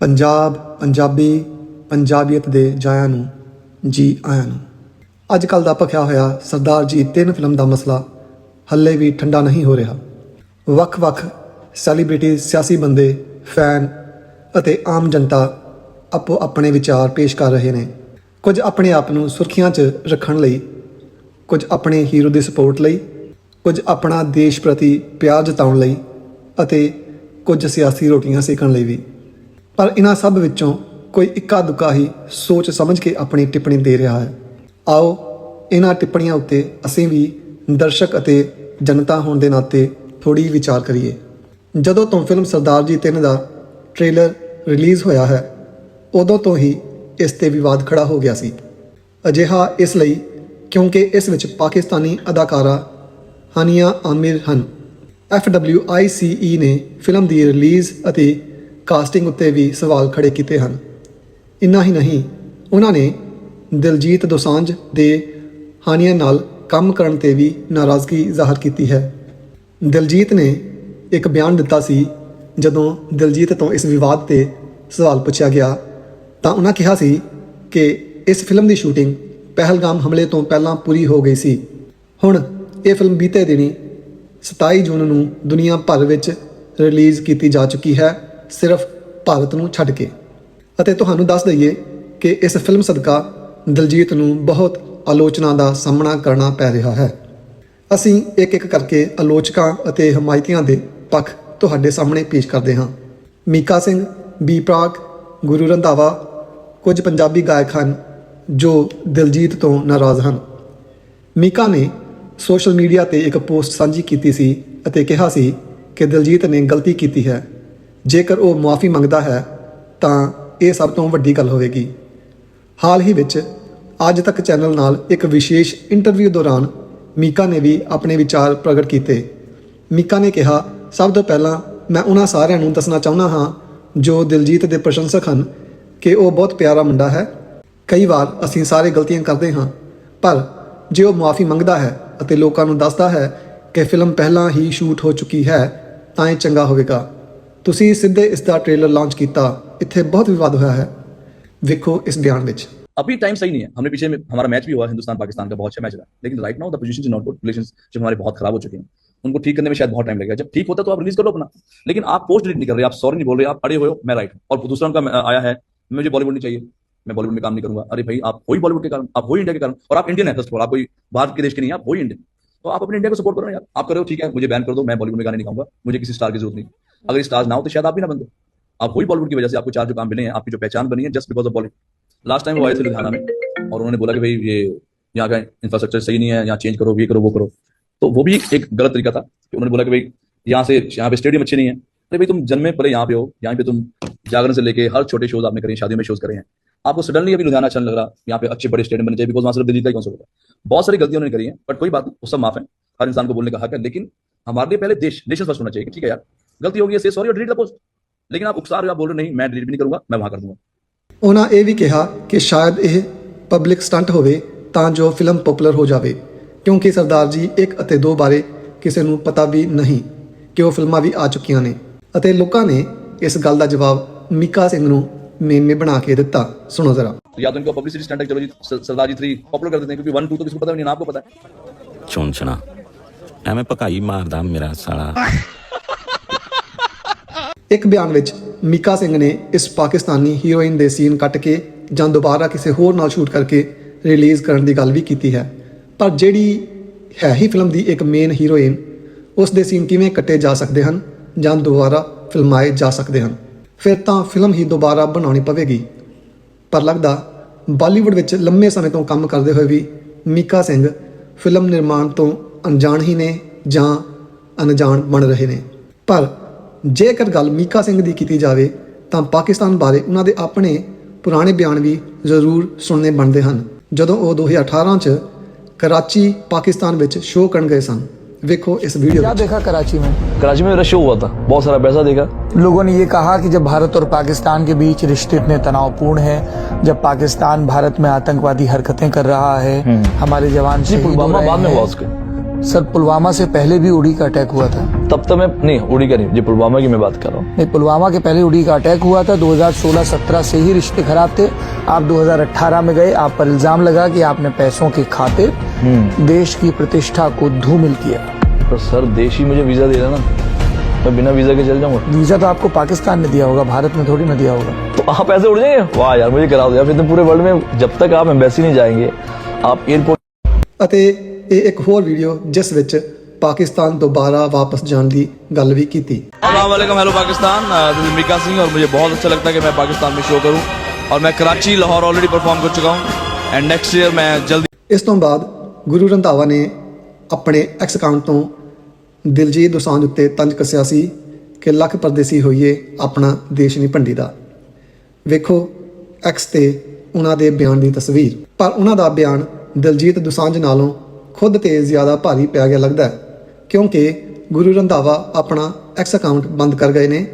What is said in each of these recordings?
ਪੰਜਾਬ, ਪੰਜਾਬੀ, ਪੰਜਾਬੀਅਤ ਦੇ ਜਾਇਆਂ ਨੂੰ, ਜੀ ਆਇਆਂ ਨੂੰ। ਅੱਜ ਕੱਲ ਦਾ ਭਖਿਆ ਹੋਇਆ ਸਰਦਾਰ ਜੀ ਤਿੰਨ ਫਿਲਮ ਦਾ ਮਸਲਾ ਹੱਲੇ ਵੀ ਠੰਡਾ ਨਹੀਂ ਹੋ ਰਿਹਾ। ਵੱਖ-ਵੱਖ ਸੈਲੀਬ੍ਰਿਟੀ, ਸਿਆਸੀ ਬੰਦੇ, ਫੈਨ ਅਤੇ ਆਮ ਜਨਤਾ ਆਪੋ ਆਪਣੇ ਵਿਚਾਰ ਪੇਸ਼ ਕਰ ਰਹੇ ਨੇ। ਕੁਝ ਆਪਣੇ ਆਪ ਨੂੰ ਸੁਰਖੀਆਂ 'ਚ ਰੱਖਣ ਲਈ, ਕੁਝ ਆਪਣੇ ਹੀਰੋ ਦੀ ਸਪੋਰਟ ਲਈ, ਕੁਝ ਆਪਣਾ ਦੇਸ਼ ਪ੍ਰਤੀ ਪਿਆਰ ਜਤਾਉਣ ਲਈ ਅਤੇ ਕੁਝ ਸਿਆਸੀ ਰੋਟੀਆਂ ਸੇਕਣ ਲਈ ਵੀ। ਪਰ ਇਹਨਾਂ ਸਭ ਵਿੱਚੋਂ ਕੋਈ ਇੱਕਾ ਦੁੱਕਾ ਹੀ ਸੋਚ ਸਮਝ ਕੇ ਆਪਣੀ ਟਿੱਪਣੀ ਦੇ ਰਿਹਾ ਹੈ। ਆਓ ਇਹਨਾਂ ਟਿੱਪਣੀਆਂ ਉੱਤੇ ਅਸੀਂ ਵੀ ਦਰਸ਼ਕ ਅਤੇ ਜਨਤਾ ਹੋਣ ਦੇ ਨਾਤੇ ਥੋੜੀ ਵਿਚਾਰ ਕਰੀਏ। ਜਦੋਂ ਤੋਂ ਫਿਲਮ ਸਰਦਾਰ ਜੀ 3 ਦਾ ਟ੍ਰੇਲਰ ਰਿਲੀਜ਼ ਹੋਇਆ ਹੈ, ਉਦੋਂ ਤੋਂ ਹੀ ਇਸ ਤੇ ਵਿਵਾਦ ਖੜਾ ਹੋ ਗਿਆ ਸੀ। ਅਜਿਹਾ ਇਸ ਲਈ ਕਿਉਂਕਿ ਇਸ ਵਿੱਚ ਪਾਕਿਸਤਾਨੀ ਅਦਾਕਾਰਾ ਹਾਨੀਆ ਆਮਿਰ ਹਨ। FWICE E ਨੇ ਫਿਲਮ ਦੀ ਰਿਲੀਜ਼ ਅਤੇ ਕਾਸਟਿੰਗ ਉੱਤੇ ਵੀ ਸਵਾਲ ਖੜੇ ਕੀਤੇ ਹਨ। ਇੰਨਾ ਹੀ ਨਹੀਂ, ਉਹਨਾਂ ਨੇ ਦਿਲਜੀਤ ਦੋਸਾਂਝ ਦੇ ਹਾਨੀਆਂ ਨਾਲ ਕੰਮ ਕਰਨ ਤੇ ਵੀ ਨਾਰਾਜ਼ਗੀ ਜ਼ਾਹਰ ਕੀਤੀ ਹੈ। ਦਿਲਜੀਤ ਨੇ ਇੱਕ ਬਿਆਨ ਦਿੱਤਾ ਸੀ, ਜਦੋਂ ਦਿਲਜੀਤ ਤੋਂ ਇਸ ਵਿਵਾਦ ਤੇ ਸਵਾਲ ਪੁੱਛਿਆ ਗਿਆ, ਤਾਂ ਉਹਨਾਂ ਕਿਹਾ ਸੀ ਕਿ ਇਸ ਫਿਲਮ ਦੀ ਸ਼ੂਟਿੰਗ ਪਹਿਲਗਾਮ ਹਮਲੇ ਤੋਂ ਪਹਿਲਾਂ ਪੂਰੀ ਹੋ ਗਈ ਸੀ। ਹੁਣ ਇਹ ਫਿਲਮ ਬੀਤੇ ਦਿਨੀ 27 ਜੂਨ ਨੂੰ ਦੁਨੀਆ ਭਰ ਵਿੱਚ ਰਿਲੀਜ਼ ਕੀਤੀ ਜਾ ਚੁੱਕੀ ਹੈ। ਸਿਰਫ ਭਾਰਤ ਨੂੰ ਛੱਡ ਕੇ। ਅਤੇ ਤੁਹਾਨੂੰ ਦੱਸ ਦਈਏ ਕਿ ਇਸ ਫਿਲਮ ਸਦਕਾ ਦਿਲਜੀਤ ਨੂੰ ਬਹੁਤ ਆਲੋਚਨਾ ਦਾ ਸਾਹਮਣਾ ਕਰਨਾ ਪੈ ਰਿਹਾ ਹੈ। ਅਸੀਂ ਇੱਕ ਇੱਕ ਕਰਕੇ ਆਲੋਚਕਾਂ ਅਤੇ ਹਮਾਇਤੀਆਂ ਦੇ ਪੱਖ ਤੁਹਾਡੇ ਸਾਹਮਣੇ ਪੇਸ਼ ਕਰਦੇ ਹਾਂ। ਮੀਕਾ ਸਿੰਘ, ਬੀ ਪ੍ਰਾਗ, ਗੁਰੂ ਰੰਧਾਵਾ, ਕੁਝ ਪੰਜਾਬੀ ਗਾਇਕ ਹਨ ਜੋ ਦਿਲਜੀਤ ਤੋਂ ਨਾਰਾਜ਼ ਹਨ। ਮੀਕਾ ਨੇ ਸੋਸ਼ਲ ਮੀਡੀਆ ਤੇ ਇੱਕ ਪੋਸਟ ਸਾਂਝੀ ਕੀਤੀ ਸੀ ਅਤੇ ਕਿਹਾ ਸੀ ਕਿ ਦਿਲਜੀਤ ਨੇ ਗਲਤੀ ਕੀਤੀ ਹੈ। ਜੇਕਰ ਉਹ ਮੁਆਫੀ ਮੰਗਦਾ ਹੈ, ਤਾਂ ਇਹ ਸਭ ਤੋਂ ਵੱਡੀ ਗੱਲ ਹੋਵੇਗੀ। ਹਾਲ ਹੀ ਵਿੱਚ, ਅੱਜ ਤੱਕ ਚੈਨਲ ਨਾਲ ਇੱਕ ਵਿਸ਼ੇਸ਼ ਇੰਟਰਵਿਊ ਦੌਰਾਨ ਮੀਕਾ ਨੇ ਵੀ ਆਪਣੇ ਵਿਚਾਰ ਪ੍ਰਗਟ ਕੀਤੇ। ਮੀਕਾ ਨੇ ਕਿਹਾ, ਸਭ ਤੋਂ ਪਹਿਲਾਂ ਮੈਂ ਉਹਨਾਂ ਸਾਰਿਆਂ ਨੂੰ ਦੱਸਣਾ ਚਾਹੁੰਦਾ ਹਾਂ, ਜੋ ਦਿਲਜੀਤ ਦੇ ਪ੍ਰਸ਼ੰਸਕ ਹਨ, ਕਿ ਉਹ ਬਹੁਤ ਪਿਆਰਾ ਮੁੰਡਾ ਹੈ। ਕਈ ਵਾਰ ਅਸੀਂ ਸਾਰੇ ਗਲਤੀਆਂ ਕਰਦੇ ਹਾਂ, ਪਰ ਜੇ ਉਹ ਮੁਆਫੀ ਮੰਗਦਾ ਹੈ ਅਤੇ ਲੋਕਾਂ ਨੂੰ ਦੱਸਦਾ ਹੈ ਕਿ ਫਿਲਮ ਪਹਿਲਾਂ ਹੀ ਸ਼ੂਟ ਹੋ ਚੁੱਕੀ ਹੈ, ਤਾਂ ਇਹ ਚੰਗਾ ਹੋਵੇਗਾ। ਤੁਸੀਂ ਸਿੱਧੇ ਇਸ ਦਾ ਟ੍ਰੇਲਰ ਲਾਂਚ ਕੀਤਾ ਇੱਥੇ ਬਹੁਤ ਵਿਵਾਦ ਹੋਇਆ ਹੈ ਵੇਖੋ ਇਸ ਬਿਆਨ ਵਿੱਚ अभी टाइम सही नहीं है हमने पीछे में हमारा मैच भी हुआ हिंदुस्तान पाकिस्तान का बहुत अच्छा मैच रहा लेकिन right now the position is not good relationship हमारे बहुत खराब हो चुके हैं उनको ठीक करने में शायद बहुत टाइम लगेगा जब ठीक होता तो आप रिलीज कर लो अपना लेकिन आप पोस्ट डिलीट नहीं कर रहे आप सॉरी नहीं बोल रहे आप अड़े हुए हो मैं राइट हूँ और दूसरा उनका अ, आया है मुझे बॉलीवुड नहीं चाहिए मैं बॉलीवुड में काम नहीं करूंगा अरे भाई आप हो ही बॉलीवुड के कारण आप हो ही इंडिया के कारण और आप इंडियन है फर्स्ट ऑफ ऑल आप कोई बाहर के देश के नहीं हैं, आप हो ही इंडियन तो आप अपने इंडिया को सपोर्ट करो ना यार आप करो ठीक है मुझे बैन कर दो मैं बॉलीवुड में गाने नहीं गाऊंगा मुझे किसी स्टार की जरूरत नहीं अगर स्टार ना हो तो शायद आप भी ना बन दो आप वही बॉलीवुड की वजह से आपको चार जो काम मिले हैं, आपकी जो पहचान बनी है just because of Bollywood last time वो आए थे लुधियाना में, और उन्होंने बोला कि भाई, ये यहाँ का इंफ्रास्ट्रक्चर सही नहीं है, यहाँ चेंज करो, ये करो, वो करो। तो वो भी एक गलत तरीका था कि उन्होंने बोला कि भाई, यहाँ से, यहाँ पे स्टेडियम अच्छे नहीं है। अरे भाई, तुम जन्मे पहले यहाँ पे हो, यहाँ पे तुम जागरण से लेके हर छोटे शोज़ आपने करें, शादियों में शोज़ करे हैं। आपको सडनली अभी लुधियाना अच्छा लग रहा, यहाँ पे अच्छे बड़े स्टेडियम बने चाहिए बिकॉज़ वहाँ से दिल्ली का कौन सा होता बहुत सारी गलतियाँ उन्होंने करी है बट कोई बात नहीं वो सब माफ़ है। हर इंसान को बोलने का हक है, लेकिन हमारे लिए पहले देश नेशन फ़र्स्ट होना चाहिए, ठीक है यार? ਗਲਤੀ ਹੋ ਗਈ ਸੇ ਸੌਰੀ ਡਿਲੀਟ ਦਾ ਪੋਸਟ ਲੇਕਿਨ ਆਪ ਉਕਸਾਰ ਹੋ ਆਪ ਬੋਲ ਰਹੇ ਨਹੀਂ ਮੈਂ ਡਿਲੀਟ ਵੀ ਨਹੀਂ ਕਰੂੰਗਾ ਮੈਂ ਵਹਾਂ ਕਰ ਦੂੰਗਾ ਉਹਨਾਂ ਇਹ ਵੀ ਕਿਹਾ ਕਿ ਸ਼ਾਇਦ ਇਹ ਪਬਲਿਕ ਸਟੰਟ ਹੋਵੇ ਤਾਂ ਜੋ ਫਿਲਮ ਪਪੂਲਰ ਹੋ ਜਾਵੇ ਕਿਉਂਕਿ ਸਰਦਾਰ ਜੀ ਇੱਕ ਅਤੇ ਦੋ ਬਾਰੇ ਕਿਸੇ ਨੂੰ ਪਤਾ ਵੀ ਨਹੀਂ ਕਿ ਉਹ ਫਿਲਮਾਂ ਵੀ ਆ ਚੁੱਕੀਆਂ ਨੇ ਅਤੇ ਲੋਕਾਂ ਨੇ ਇਸ ਗੱਲ ਦਾ ਜਵਾਬ ਮੀਕਾ ਸਿੰਘ ਨੂੰ ਮੇ ਬਣਾ ਕੇ ਦਿੱਤਾ ਸੁਣੋ ਜ਼ਰਾ ਯਾ ਤਾਂ ਕੋ ਪਬਲਿਸਿਟੀ ਸਟੰਟ ਚਲੋ ਜੀ ਸਰਦਾਰ ਜੀ 3 ਪਪੂਲਰ ਕਰ ਦਿੰਦੇ ਕਿਉਂਕਿ 1 2 ਤਾਂ ਕਿਸੇ ਨੂੰ ਪਤਾ ਨਹੀਂ ਨਾ ਆਪਕੋ ਪਤਾ ਹੈ ਚੁੰਚਣਾ ਐਵੇਂ ਪਕਾਈ ਮਾਰਦਾ ਮੇਰਾ ਸਾਲਾ ਇੱਕ ਬਿਆਨ ਵਿੱਚ ਮੀਕਾ ਸਿੰਘ ਨੇ ਇਸ ਪਾਕਿਸਤਾਨੀ ਹੀਰੋਇਨ ਦੇ ਸੀਨ ਕੱਟ ਕੇ ਜਾਂ ਦੁਬਾਰਾ ਕਿਸੇ ਹੋਰ ਨਾਲ ਸ਼ੂਟ ਕਰਕੇ ਰਿਲੀਜ਼ ਕਰਨ ਦੀ ਗੱਲ ਵੀ ਕੀਤੀ ਹੈ। ਪਰ ਜਿਹੜੀ ਹੈ ਹੀ ਫਿਲਮ ਦੀ ਇੱਕ ਮੇਨ ਹੀਰੋਇਨ, ਉਸ ਦੇ ਸੀਨ ਕਿਵੇਂ ਕੱਟੇ ਜਾ ਸਕਦੇ ਹਨ ਜਾਂ ਦੁਬਾਰਾ ਫਿਲਮਾਏ ਜਾ ਸਕਦੇ ਹਨ? ਫਿਰ ਤਾਂ ਫਿਲਮ ਹੀ ਦੁਬਾਰਾ ਬਣਾਉਣੀ ਪਵੇਗੀ। ਪਰ ਲੱਗਦਾ ਬਾਲੀਵੁੱਡ ਵਿੱਚ ਲੰਮੇ ਸਮੇਂ ਤੋਂ ਕੰਮ ਕਰਦੇ ਹੋਏ ਵੀ ਮੀਕਾ ਸਿੰਘ ਫਿਲਮ ਨਿਰਮਾਣ ਤੋਂ ਅਣਜਾਣ ਹੀ ਨੇ ਜਾਂ ਅਣਜਾਣ ਬਣ ਰਹੇ ਨੇ। ਪਰ ਜੇਕਰ ਗੱਲ ਮੀਕਾ ਸਿੰਘ ਦੀ ਕੀਤੀ ਜਾਵੇ ਤਾਂ ਪਾਕਿਸਤਾਨ ਬਾਰੇ ਉਹਨਾਂ ਦੇ ਆਪਣੇ ਪੁਰਾਣੇ ਬਿਆਨ ਵੀ ਜ਼ਰੂਰ ਸੁਣਨੇ ਬਣਦੇ ਹਨ ਜਦੋਂ ਉਹ 2018 ਚ ਕਰਾਚੀ ਪਾਕਿਸਤਾਨ ਵਿੱਚ ਸ਼ੋਅ ਕਰਨ ਗਏ ਸਨ ਵੇਖੋ ਇਸ ਵੀਡੀਓ क्या ਵਿੱਚ देखा कराची में कराची में रश हुआ था बहुत सारा पैसा देखा लोगों ने ये कहा कि जब भारत और पाकिस्तान के बीच रिश्ते इतने तनावपूर्ण हैं जब पाकिस्तान भारत में आतंकवादी हरकतें कर रहा है हमारे जवान जी शहीद हो पुलवामा रहे बाद में हैं, हुआ उसके सर पुलवामा से पहले भी उड़ी का अटैक हुआ था। तब तक मैं नहीं उड़ी का नहीं जी पुलवामा की मैं बात कर रहा हूँ। नहीं पुलवामा के पहले उड़ी का अटैक हुआ था 2016-17 से ही रिश्ते खराब थे। आप 2018 में गए आप पर इल्ज़ाम लगा कि आपने पैसों की खातिर देश की प्रतिष्ठा को धूमिल किया। पर सर देश ही मुझे वीज़ा दे रहा ना। मैं बिना वीज़ा के चल जाऊँगा। वीज़ा तो आपको पाकिस्तान ने दिया होगा भारत में थोड़ी ना दिया होगा। तो आप पैसे उड़ जाएँगे? वाह यार मुझे करा दो यार फिर तो पूरे वर्ल्ड में जब तक आप एम्बेसी नहीं जाएँगे आप एयरपोर्ट ਅਤੇ ਇਹ ਇੱਕ ਹੋਰ ਵੀਡੀਓ ਜਿਸ ਵਿੱਚ ਪਾਕਿਸਤਾਨ ਦੁਬਾਰਾ ਵਾਪਸ ਜਾਣ ਦੀ ਗੱਲ ਵੀ ਕੀਤੀ वालेकुम hello Pakistan this is Mika Singh और मुझे बहुत अच्छा लगता है कि मैं पाकिस्तान में शो करूं और मैं कराची लाहौर ऑलरेडी परफॉर्म कर चुका हूं एंड नेक्स्ट ईयर मैं जल्दी ਇਸ ਤੋਂ ਬਾਅਦ ਗੁਰੂ ਰੰਧਾਵਾ ਨੇ ਆਪਣੇ ਐਕਸ ਅਕਾਊਂਟ ਤੋਂ ਦਿਲਜੀਤ ਦੋਸਾਂਝ ਉੱਤੇ ਤੰਜ ਕੱਸਿਆ ਸੀ ਕਿ ਲੱਖ ਪਰਦੇਸੀ ਹੋਈਏ ਆਪਣਾ ਦੇਸ਼ ਨਹੀਂ ਭੰਡੀ ਦਾ ਵੇਖੋ ਐਕਸ ਤੇ ਉਹਨਾਂ ਦੇ ਬਿਆਨ ਦੀ ਤਸਵੀਰ ਪਰ ਉਹਨਾਂ ਦਾ ਬਿਆਨ ਦਿਲਜੀਤ ਦੁਸਾਂਝ ਨਾਲੋਂ ਖੁਦ ਤੇ ਜ਼ਿਆਦਾ ਭਾਰੀ ਪਿਆ ਗਿਆ ਲੱਗਦਾ ਹੈ, ਕਿਉਂਕਿ ਗੁਰੂ ਰੰਧਾਵਾ ਆਪਣਾ ਐਕਸ ਅਕਾਊਂਟ ਬੰਦ ਕਰ ਗਏ ਨੇ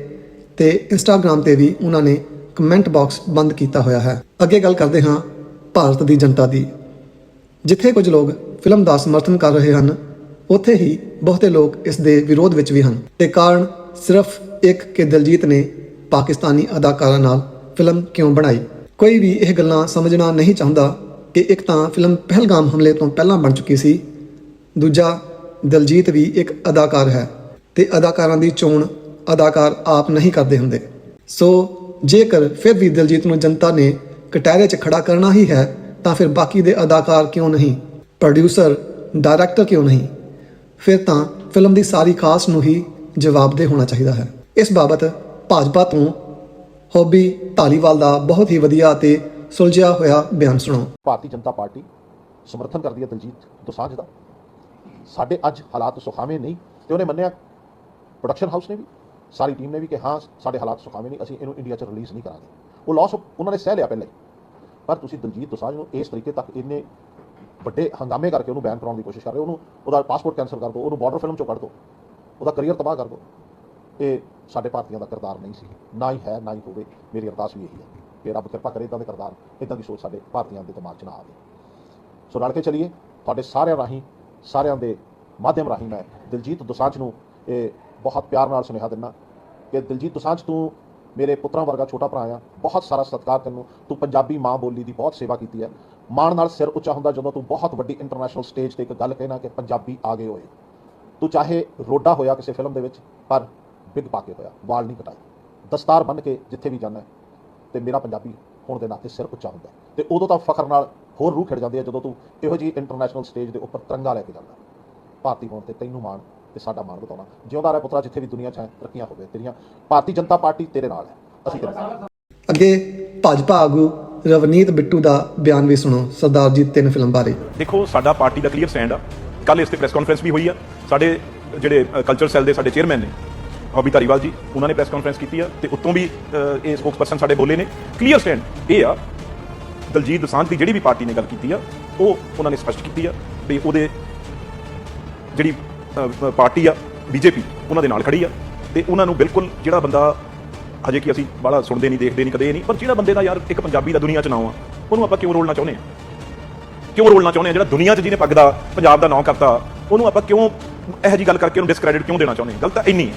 ਤੇ ਇੰਸਟਾਗ੍ਰam ਤੇ ਵੀ ਉਹਨਾਂ ਨੇ ਕਮੈਂਟ ਬਾਕਸ ਬੰਦ ਕੀਤਾ ਹੋਇਆ ਹੈ। ਅੱਗੇ ਗੱਲ ਕਰਦੇ ਹਾਂ ਭਾਰਤ ਦੀ ਜਨਤਾ ਦੀ। ਜਿੱਥੇ ਕੁਝ ਲੋਕ ਫਿਲਮ ਦਾ ਸਮਰਥਨ ਕਰ ਰਹੇ ਹਨ, ਉੱਥੇ ਹੀ ਬਹੁਤੇ ਲੋਕ ਇਸ ਦੇ ਵਿਰੋਧ ਵਿੱਚ ਵੀ ਹਨ। ਤੇ ਕਾਰਨ ਸਿਰਫ ਇੱਕ ਕਿ ਦਿਲਜੀਤ ਨੇ ਪਾਕਿਸਤਾਨੀ ਅਦਾਕਾਰਾਂ ਨਾਲ ਫਿਲਮ ਕਿਉਂ ਬਣਾਈ। ਕੋਈ ਵੀ ਇਹ ਗੱਲਾਂ ਸਮਝਣਾ ਨਹੀਂ ਚਾਹੁੰਦਾ ਕਿ ਇੱਕ ਤਾਂ ਫਿਲਮ ਪਹਿਲਗਾਮ ਹਮਲੇ ਤੋਂ ਪਹਿਲਾਂ ਬਣ ਚੁੱਕੀ ਸੀ, ਦੂਜਾ ਦਲਜੀਤ ਵੀ ਇੱਕ ਅਦਾਕਾਰ ਹੈ ਤੇ ਅਦਾਕਾਰਾਂ ਦੀ ਚੋਣ ਅਦਾਕਾਰ ਆਪ ਨਹੀਂ ਕਰਦੇ ਹੁੰਦੇ। ਸੋ ਜੇਕਰ ਫਿਰ ਵੀ ਦਲਜੀਤ ਨੂੰ ਜਨਤਾ ਨੇ ਕਟਹਿਰੇ 'ਚ ਖੜਾ ਕਰਨਾ ਹੀ ਹੈ, ਤਾਂ ਫਿਰ ਬਾਕੀ ਦੇ ਅਦਾਕਾਰ ਕਿਉਂ ਨਹੀਂ? ਪ੍ਰੋਡਿਊਸਰ ਡਾਇਰੈਕਟਰ ਕਿਉਂ ਨਹੀਂ? ਫਿਰ ਤਾਂ ਫਿਲਮ ਦੀ ਸਾਰੀ ਖਾਸ ਨੂੰ ਹੀ ਜਵਾਬਦੇਹ ਹੋਣਾ ਚਾਹੀਦਾ ਹੈ। ਇਸ ਬਾਬਤ ਭਾਜਪਾ ਤੋਂ ਹੌਬੀ ਧਾਲੀਵਾਲ ਦਾ ਬਹੁਤ ਹੀ ਵਧੀਆ ਅਤੇ ਸੁਲਝਿਆ ਹੋਇਆ ਬਿਆਨ ਸੁਣੋ। ਭਾਰਤੀ ਜਨਤਾ ਪਾਰਟੀ ਸਮਰਥਨ ਕਰਦੀ ਹੈ ਦਲਜੀਤ ਦੋਸਾਂਝ ਦਾ। ਸਾਡੇ ਅੱਜ ਹਾਲਾਤ ਸੁਖਾਵੇਂ ਨਹੀਂ ਤੇ ਉਹਨੇ ਮੰਨਿਆ ਪ੍ਰੋਡਕਸ਼ਨ ਹਾਊਸ ਨੇ ਵੀ, ਸਾਰੀ ਟੀਮ ਨੇ ਵੀ ਕਿ ਹਾਂ, ਸਾਡੇ ਹਾਲਾਤ ਸੁਖਾਵੇਂ ਨਹੀਂ, ਅਸੀਂ ਇਹਨੂੰ ਇੰਡੀਆ 'ਚ ਰਿਲੀਜ਼ ਨਹੀਂ ਕਰਾਂਗੇ। ਉਹ ਲਾਸ ਉਹਨਾਂ ਨੇ ਸਹਿ ਲਿਆ ਪਹਿਲਾਂ ਹੀ। ਪਰ ਤੁਸੀਂ ਦਲਜੀਤ ਦੋਸਾਂਝ ਨੂੰ ਇਸ ਤਰੀਕੇ ਤੱਕ ਇੰਨੇ ਵੱਡੇ ਹੰਗਾਮੇ ਕਰਕੇ ਉਹਨੂੰ ਬੈਨ ਕਰਾਉਣ ਦੀ ਕੋਸ਼ਿਸ਼ ਕਰ ਰਹੇ ਹੋ, ਉਹਨੂੰ ਉਹਦਾ ਪਾਸਪੋਰਟ ਕੈਂਸਲ ਕਰ ਦਿਓ, ਉਹਨੂੰ ਬਾਰਡਰ ਫਿਲਮ ਚੋਂ ਕੱਢ ਦਿਓ, ਉਹਦਾ ਕਰੀਅਰ ਤਬਾਹ ਕਰ ਦਿਓ। ਇਹ ਸਾਡੇ ਭਾਰਤੀਆਂ ਦਾ ਕਿਰਦਾਰ ਨਹੀਂ ਸੀ। ਨਾ ਹੀ ਹੈ, ਨਾ ਹੀ ਹੋਵੇ, ਮੇਰੀ ਅਰਦਾਸ ਵੀ ਇਹੀ ਹੈ। ਕਿ ਰੱਬ ਕਿਰਪਾ ਕਰੇ ਇਦਾਂ ਦੇ ਕਿਰਦਾਰ ਇਦਾਂ ਦੀ ਸੋਚ ਸਾਡੇ ਭਾਰਤੀਆਂ ਦੇ ਦਿਮਾਗ 'ਚ ਨਾ ਆਵੇ। ਸੋ ਰਲ ਕੇ ਚੱਲੀਏ। ਤੁਹਾਡੇ ਸਾਰਿਆਂ ਰਾਹੀਂ, ਸਾਰਿਆਂ ਦੇ ਮਾਧਿਅਮ ਰਾਹੀਂ ਮੈਂ ਦਿਲਜੀਤ ਦੋਸਾਂਝ ਨੂੰ ਇਹ ਬਹੁਤ ਪਿਆਰ ਨਾਲ ਸੁਨੇਹਾ ਦਿੰਦਾ ਕਿ ਦਿਲਜੀਤ ਦੁਸਾਂਝ, ਤੂੰ ਮੇਰੇ ਪੁੱਤਰਾਂ ਵਰਗਾ ਛੋਟਾ ਭਰਾ ਆ, ਬਹੁਤ ਸਾਰਾ ਸਤਿਕਾਰ ਤੈਨੂੰ, ਤੂੰ ਪੰਜਾਬੀ ਮਾਂ ਬੋਲੀ ਦੀ ਬਹੁਤ ਸੇਵਾ ਕੀਤੀ ਹੈ। ਮਾਣ ਨਾਲ ਸਿਰ ਉੱਚਾ ਹੁੰਦਾ ਜਦੋਂ ਤੂੰ ਬਹੁਤ ਵੱਡੀ ਇੰਟਰਨੈਸ਼ਨਲ ਸਟੇਜ ਤੇ ਇੱਕ ਗੱਲ ਕਹਿਣਾ ਕਿ ਪੰਜਾਬੀ ਆ ਗਏ ਹੋਏ। ਤੂੰ ਚਾਹੇ ਰੋਡਾ ਹੋਇਆ ਕਿਸੇ ਫਿਲਮ ਦੇ ਵਿੱਚ, ਪਰ ਬਿਗ ਪਾ ਕੇ ਹੋਇਆ, ਵਾਲ ਨਹੀਂ ਕਟਾਈ ਦਸਤਾਰ ਬੰਨ ਕੇ ਜਿੱਥੇ ਵੀ ਜਾਣਾ ਤੇ ਮੇਰਾ ਪੰਜਾਬੀ ਹੋਣ ਦੇ ਨਾਤੇ ਸਿਰ ਉੱਚਾ ਹੁੰਦਾ। ਤੇ ਉਦੋਂ ਤਾਂ ਫਖਰ ਨਾਲ ਹੋਰ ਰੂਹ ਖਿੜ ਜਾਂਦੀ ਹੈ ਜਦੋਂ ਤੂੰ ਇਹੋ ਜਿਹੀ ਇੰਟਰਨੈਸ਼ਨਲ ਸਟੇਜ ਦੇ ਉੱਪਰ ਤਿਰੰਗਾ ਲੈ ਕੇ ਜਾਂਦਾ। ਭਾਰਤੀ ਹੋਣ ਤੇ ਤੈਨੂੰ ਮਾਣ ਤੇ ਸਾਡਾ ਮਾਣ ਬਤਾਉਣਾ। ਜਿਉਂਦਾ ਰਹਿ ਪੁੱਤਰਾ ਜਿੱਥੇ ਵੀ ਦੁਨੀਆ 'ਚ ਹੈ ਤਰੱਕੀਆਂ ਹੋਵੇ ਤੇਰੀਆਂ। ਭਾਰਤੀ ਜਨਤਾ ਪਾਰਟੀ ਤੇਰੇ ਨਾਲ ਹੈ। ਅਸੀਂ ਤੇਰੇ ਨਾਲ। ਅੱਗੇ ਭਾਜਪਾ ਆਗੂ ਰਵਨੀਤ ਬਿੱਟੂ ਦਾ ਬਿਆਨ ਵੀ ਸੁਣੋ। ਸਰਦਾਰ ਜੀ ਤਿੰਨ ਫਿਲਮ ਬਾਰੇ। ਦੇਖੋ ਸਾਡਾ ਪਾਰਟੀ ਦਾ ਕਲੀਅਰ ਸਟੈਂਡ ਆ। ਕੱਲ ਇਸ ਤੇ ਪ੍ਰੈਸ ਕਾਨਫਰੰਸ ਵੀ ਹੋਈ ਆ। ਸਾਡੇ ਜਿਹੜੇ ਕਲਚਰ ਸੈੱਲ ਦੇ ਸਾਡੇ ਚੇਅਰਮੈਨ ਨੇ ਹੌਬੀ ਧਾਰੀਵਾਲ ਜੀ ਉਹਨਾਂ ਨੇ ਪ੍ਰੈਸ ਕਾਨਫਰੰਸ ਕੀਤੀ ਆ ਤੇ ਉੱਤੋਂ ਵੀ ਅ, ਇਹ ਸਪੋਕਸਪਰਸਨ ਸਾਡੇ ਬੋਲੇ ਨੇ। ਕਲੀਅਰ ਸਟੈਂਡ ਇਹ ਆ ਦਲਜੀਤ ਦੋਸਾਂਝ ਦੀ ਜਿਹੜੀ ਵੀ ਪਾਰਟੀ ਨੇ ਗੱਲ ਕੀਤੀ ਆ ਉਹ ਉਹਨਾਂ ਨੇ ਸਪਸ਼ਟ ਕੀਤੀ ਆ ਵੀ ਉਹਦੇ ਜਿਹੜੀ ਅ, ਅ, ਪਾਰਟੀ ਆ ਬੀਜੇਪੀ ਉਹਨਾਂ ਦੇ ਨਾਲ ਖੜੀ ਆ ਤੇ ਉਹਨਾਂ ਨੂੰ ਬਿਲਕੁਲ ਜਿਹੜਾ ਬੰਦਾ ਹਜੇ ਕਿ ਅਸੀਂ ਬਾਹਲਾ ਸੁਣਦੇ ਨਹੀਂ ਦੇਖਦੇ ਨਹੀਂ ਕਦੇ ਨਹੀਂ ਪਰ ਜਿਹੜਾ ਬੰਦੇ ਦਾ ਯਾਰ ਇੱਕ ਪੰਜਾਬੀ ਦਾ ਦੁਨੀਆ ਚ ਨਾਮ ਆ ਉਹਨੂੰ ਆਪਾਂ ਕਿਉਂ ਰੋਲਣਾ ਚਾਹੁੰਦੇ ਆ ਕਿਉਂ ਰੋਲਣਾ ਚਾਹੁੰਦੇ ਆ ਜਿਹੜਾ ਦੁਨੀਆ 'ਚ ਜਿਹਨੇ ਪੱਗ ਦਾ ਪੰਜਾਬ ਦਾ ਨਾਂ ਕਰਤਾ ਉਹਨੂੰ ਆਪਾਂ ਕਿਉਂ ਇਹੋ ਜੀ ਗੱਲ ਕਰਕੇ ਉਹਨੂੰ ਡਿਸਕ੍ਰੈਡਿਟ ਕਿਉਂ ਦੇਣਾ ਚਾਹੁੰਦੇ ਆ ਗੱਲ ਤਾਂ ਇੰਨੀ ਹੈ।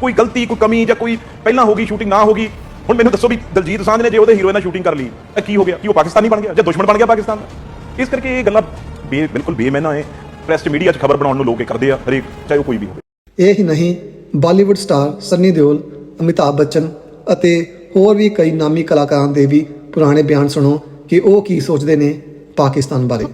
ਕੋਈ ਗਲਤੀ ਕੋਈ ਕਮੀ ਜਾਂ ਕੋਈ ਪਹਿਲਾਂ ਹੋ ਗਈ ਸ਼ੂਟਿੰਗ ਨਾ ਹੋ ਗਈ। ਹੁਣ ਮੈਨੂੰ ਦੱਸੋ ਵੀ ਦਲਜੀਤ ਦੋਸਾਂਝ ਨੇ ਜੇ ਉਹਦੇ ਹੀਰੋਇਨ ਨਾਲ ਸ਼ੂਟਿੰਗ ਕਰ ਲਈ ਇਹ ਕੀ ਹੋ ਗਿਆ? ਕੀ ਉਹ ਪਾਕਿਸਤਾਨੀ ਬਣ ਗਿਆ ਜਾਂ ਦੁਸ਼ਮਣ ਬਣ ਗਿਆ ਪਾਕਿਸਤਾਨ? ਦਾ ਇਸ ਕਰਕੇ ਇਹ ਗੱਲਾਂ ਬਿਲਕੁਲ ਬੇਮੈਨਾ ਹੈ। ਪ੍ਰੈਸ ਮੀਡੀਆ 'ਚ ਖਬਰ ਬਣਾਉਣ ਨੂੰ ਲੋਕ ਇਹ ਕਰਦੇ ਆ ਹਰੇਕ ਚਾਹੇ ਉਹ ਕੋਈ ਵੀ ਹੋਵੇ। ਇਹ ਹੀ ਨਹੀਂ ਬਾਲੀਵੁੱਡ ਸਟਾਰ ਸੰਨੀ ਦਿਓਲ ਅਮਿਤਾਭ ਬੱਚਨ ਅਤੇ ਹੋਰ ਵੀ ਕਈ ਨਾਮੀ ਕਲਾਕਾਰਾਂ ਦੇ ਵੀ ਪੁਰਾਣੇ ਬਿਆਨ ਸੁਣੋ ਕਿ ਉਹ ਕੀ ਸੋਚਦੇ ਨੇ ਪਾਕਿਸਤਾਨ ਬਾਰੇ।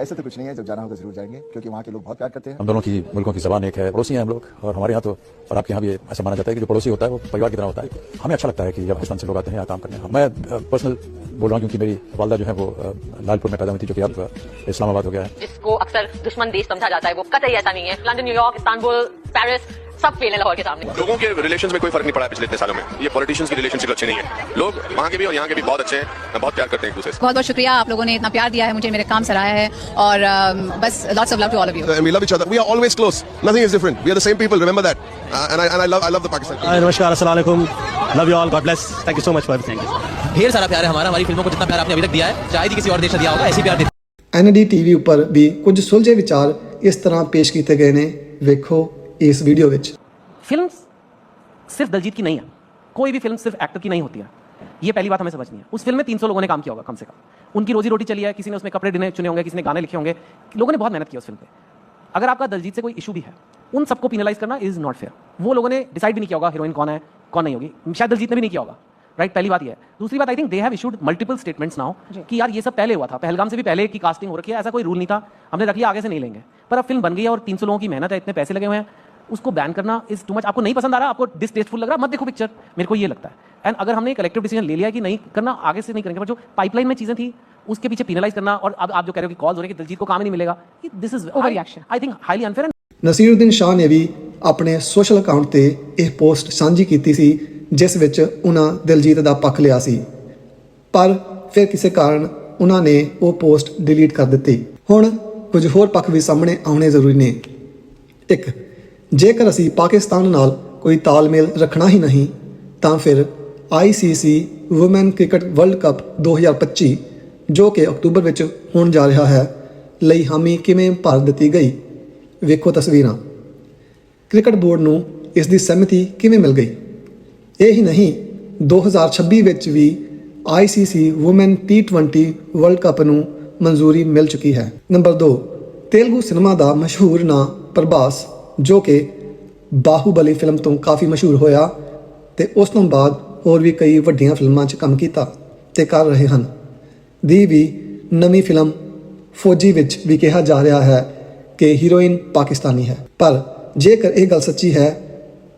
ऐसे तो कुछ नहीं है जब जाना होगा ज़रूर जाएँगे क्योंकि वहाँ के लोग बहुत प्यार करते हैं। हम दोनों की मुल्कों की जबान एक है पड़ोसी हैं हम लोग और हमारे यहाँ तो और आपके यहाँ भी ऐसा माना जाता है कि जो पड़ोसी होता है वो परिवार की तरह होता है। हमें अच्छा लगता है कि जब पाकिस्तान से लोग आते हैं यहाँ काम करने। मैं पर्सनल बोल रहा हूँ क्योंकि मेरी वालदा जो है वो लालपुर में पैदा हुई थी जो कि अब इस्लामाबाद हो गया है। जिसको अक्सर दुश्मन देश समझा जाता है वो कतई ऐसा नहीं है। London New York Istanbul Paris सब फेल है लाहौर के सामने। लोगों के रिलेशन में कोई फ़र्क नहीं पड़ा पिछले इतने सालों में। ये पॉलिटिशियन की रिलेशनशिप अच्छी नहीं है। लोग वहाँ के भी और यहाँ के भी बहुत अच्छे हैं। बहुत प्यार करते हैं दूसरे बहुत बहुत शुक्रिया आप लोगों ने इतना प्यार दिया है मुझे मेरे काम सराया है और बस lots of love to all of you we love each other we are always close nothing is different we are the same people remember that and I I love I love the Pakistan नमस्कार अस्सलाम वालेकुम love you all God bless thank you so much for everything ढेर सारा प्यार है हमारा हमारी फ़िल्मों को जितना प्यार आपने अभी तक दिया है। किसी और देश दिया होगा ऐसी प्यार एन डी टीवी उपर भी कुछ सुलझे विचार इस तरह पेश किए गए ने वेखो ਇਸ ਵੀਡੀਓ ਵਿੱਚ फिल्म सिर्फ दलजीत की नहीं है कोई भी फिल्म सिर्फ एक्टर की नहीं होती है ये पहली बात हमें समझनी है उस फिल्म में 300 लोगों ने काम किया होगा कम से कम उनकी रोजी रोटी चली है किसी ने उसमें कपड़े डिने चुने होंगे किसी ने गाने लिखे होंगे लोगों ने बहुत मेहनत की उस फिल्म पे अगर आपका दलजीत से कोई इशू भी है उन सबको पिनलाइज करना इज नॉट फेयर वो लोगों ने डिसाइड भी नहीं किया होगा हीरोइन कौन है कौन नहीं होगी शायद दलजीत ने भी नहीं किया होगा राइट पहली बात ये है दूसरी बात I think they have issued multiple statements now कि यार ये सब पहले हुआ था पहलगाम से भी पहले की कास्टिंग हो रखी है ऐसा कोई रूल नहीं था हमने रख लिया आगे से नहीं लेंगे पर अब फिल्म बन गई है और 300 लोगों की मेहनत है इतने पैसे लगे हुए हैं उसको बैन करना इज़ टू मच आपको नहीं पसंद आ रहा आपको डिस्टेस्टफुल लग रहा मत देखो पिक्चर मेरे को ये लगता है। एंड अगर हमने कलेक्टिव डिसीज़न ले लिया कि नहीं करना आगे से नहीं करेंगे पर जो पाइपलाइन में चीज़ें थी उसके पीछे पिनलाइज करना और अब आप जो कह रहे हो कि कॉल हो रहे हैं कि दिलजीत को काम ही नहीं मिलेगा this is over reaction I think highly unfair Naseeruddin Shah ने भी अपने सोशल अकाउंट ਤੇ एक पोस्ट साझी की ਸੀ ਜਿਸ ਵਿੱਚ ਉਹਨਾਂ ਦਿਲਜੀਤ ਦਾ ਪੱਖ ਲਿਆ ਸੀ ਪਰ ਫਿਰ ਕਿਸੇ ਕਾਰਨ ਉਹਨਾਂ ਨੇ ਉਹ ਪੋਸਟ ਡਿਲੀਟ ਕਰ ਦਿੱਤੀ ਹੁਣ ਕੁਝ ਹੋਰ ਪੱਖ ਵੀ ਸਾਹਮਣੇ ਆਉਣੇ ਜ਼ਰੂਰੀ ਨੇ ਇੱਕ ਜੇਕਰ ਅਸੀਂ ਪਾਕਿਸਤਾਨ ਨਾਲ ਕੋਈ ਤਾਲਮੇਲ ਰੱਖਣਾ ਹੀ ਨਹੀਂ, ਤਾਂ ਫਿਰ ICC woman cricket world cup 2025 ਜੋ ਕਿ ਅਕਤੂਬਰ ਵਿੱਚ ਹੋਣ ਜਾ ਰਿਹਾ ਹੈ, ਲਈ ਹਾਮੀ ਕਿਵੇਂ ਭਰ ਦਿੱਤੀ ਗਈ? ਵੇਖੋ ਤਸਵੀਰਾਂ। ਕ੍ਰਿਕਟ ਬੋਰਡ ਨੂੰ ਇਸ ਦੀ ਸਹਿਮਤੀ ਕਿਵੇਂ ਮਿਲ ਗਈ? ਇਹ ਹੀ ਨਹੀਂ 2026 ਵਿੱਚ ਵੀ ICC woman T20 world cup ਨੂੰ ਮਨਜ਼ੂਰੀ ਮਿਲ ਚੁੱਕੀ ਹੈ। ਨੰਬਰ 2 ਤੇਲਗੂ ਸਿਨੇਮਾ ਦਾ ਮਸ਼ਹੂਰ ਨਾਂ ਪ੍ਰਭਾਸ ਜੋ ਕਿ ਬਾਹੂਬਲੀ ਫਿਲਮ ਤੋਂ ਕਾਫੀ ਮਸ਼ਹੂਰ ਹੋਇਆ ਤੇ ਉਸ ਤੋਂ ਬਾਅਦ ਹੋਰ ਵੀ ਕਈ ਵੱਡੀਆਂ ਫਿਲਮਾਂ 'ਚ ਕੰਮ ਕੀਤਾ ਤੇ ਕਰ ਰਹੇ ਹਨ। ਦੀ ਵੀ ਨਵੀਂ ਫਿਲਮ ਫੌਜੀ ਵਿੱਚ ਵੀ ਕਿਹਾ ਜਾ ਰਿਹਾ ਹੈ ਕਿ ਹੀਰੋਇਨ ਪਾਕਿਸਤਾਨੀ ਹੈ। ਪਰ ਜੇਕਰ ਇਹ ਗੱਲ ਸੱਚੀ ਹੈ,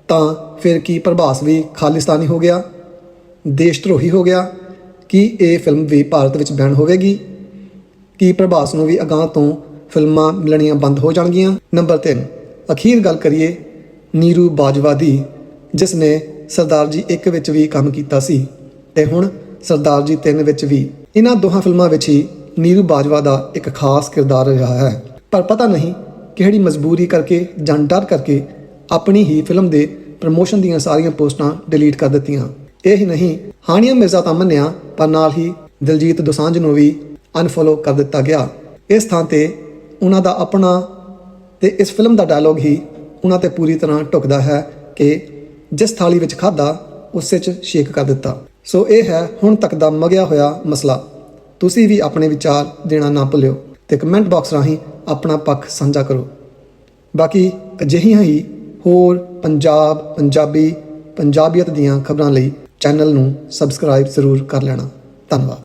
ਤਾਂ ਫਿਰ ਕੀ ਪ੍ਰਭਾਸ ਵੀ ਖਾਲਿਸਤਾਨੀ ਹੋ ਗਿਆ? ਦੇਸ਼ ਧਰੋਹੀ ਹੋ ਗਿਆ? ਕੀ ਇਹ ਫਿਲਮ ਵੀ ਭਾਰਤ ਵਿੱਚ ਬੈਨ ਹੋਵੇਗੀ? ਕੀ ਪ੍ਰਭਾਸ ਨੂੰ ਵੀ ਅਗਾਹ ਤੋਂ ਫਿਲਮਾਂ ਮਿਲਣੀਆਂ ਬੰਦ ਹੋ ਜਾਣਗੀਆਂ? ਨੰਬਰ 3 ਅਖੀਰ ਗੱਲ ਕਰੀਏ ਨੀਰੂ ਬਾਜਵਾ ਦੀ, ਜਿਸ ਨੇ ਸਰਦਾਰ ਜੀ 1 ਵਿੱਚ ਵੀ ਕੰਮ ਕੀਤਾ ਸੀ ਤੇ ਹੁਣ ਸਰਦਾਰ ਜੀ 3 ਵਿੱਚ ਵੀ। ਇਹਨਾਂ ਦੋਹਾਂ ਫਿਲਮਾਂ ਵਿੱਚ ਹੀ ਨੀਰੂ ਬਾਜਵਾ ਦਾ ਇੱਕ ਖਾਸ ਕਿਰਦਾਰ ਰਿਹਾ ਹੈ। ਪਰ ਪਤਾ ਨਹੀਂ ਕਿਹੜੀ ਮਜਬੂਰੀ ਕਰਕੇ ਜਾਂ ਡਰ ਕਰਕੇ ਆਪਣੀ ਹੀ ਫਿਲਮ ਦੇ ਪ੍ਰਮੋਸ਼ਨ ਦੀਆਂ ਸਾਰੀਆਂ ਪੋਸਟਾਂ ਡਿਲੀਟ ਕਰ ਦਿੱਤੀਆਂ। ਇਹ ਹੀ ਨਹੀਂ ਹਾਨੀਆ ਮਿਰਜ਼ਾ ਤਾਂ ਮੰਨਿਆ, ਪਰ ਨਾਲ ਹੀ ਦਿਲਜੀਤ ਦੋਸਾਂਝ ਨੂੰ ਵੀ ਅਨਫੋਲੋ ਕਰ ਦਿੱਤਾ ਗਿਆ। ਇਸ ਥਾਂ ਤੇ ਉਹਨਾਂ ਦਾ ਆਪਣਾ ਤੇ ਇਸ ਫਿਲਮ ਦਾ ਡਾਇਲੋਗ ਹੀ ਉਹਨਾਂ ਤੇ ਪੂਰੀ ਤਰ੍ਹਾਂ ਢੁਕਦਾ ਹੈ ਕਿ ਜਿਸ ਥਾਲੀ ਵਿੱਚ ਖਾਦਾ ਉਸੇ 'ਚ ਸ਼ੇਕ ਕਰ ਦਿੱਤਾ। ਸੋ ਇਹ ਹੈ ਹੁਣ ਤੱਕ ਦਾ ਮਗਿਆ ਹੋਇਆ ਮਸਲਾ। ਤੁਸੀਂ ਵੀ ਆਪਣੇ ਵਿਚਾਰ ਦੇਣਾ ਨਾ ਭੁੱਲਿਓ ਤੇ ਕਮੈਂਟ ਬਾਕਸ ਰਾਹੀਂ ਆਪਣਾ ਪੱਖ ਸਾਂਝਾ ਕਰੋ। ਬਾਕੀ ਅਜਿਹੀਆਂ ਹੀ ਹੋਰ ਪੰਜਾਬ, ਪੰਜਾਬੀ, ਪੰਜਾਬੀਅਤ ਦੀਆਂ ਖਬਰਾਂ ਲਈ ਚੈਨਲ ਨੂੰ ਸਬਸਕ੍ਰਾਈਬ ਜ਼ਰੂਰ ਕਰ ਲੈਣਾ। ਧੰਨਵਾਦ।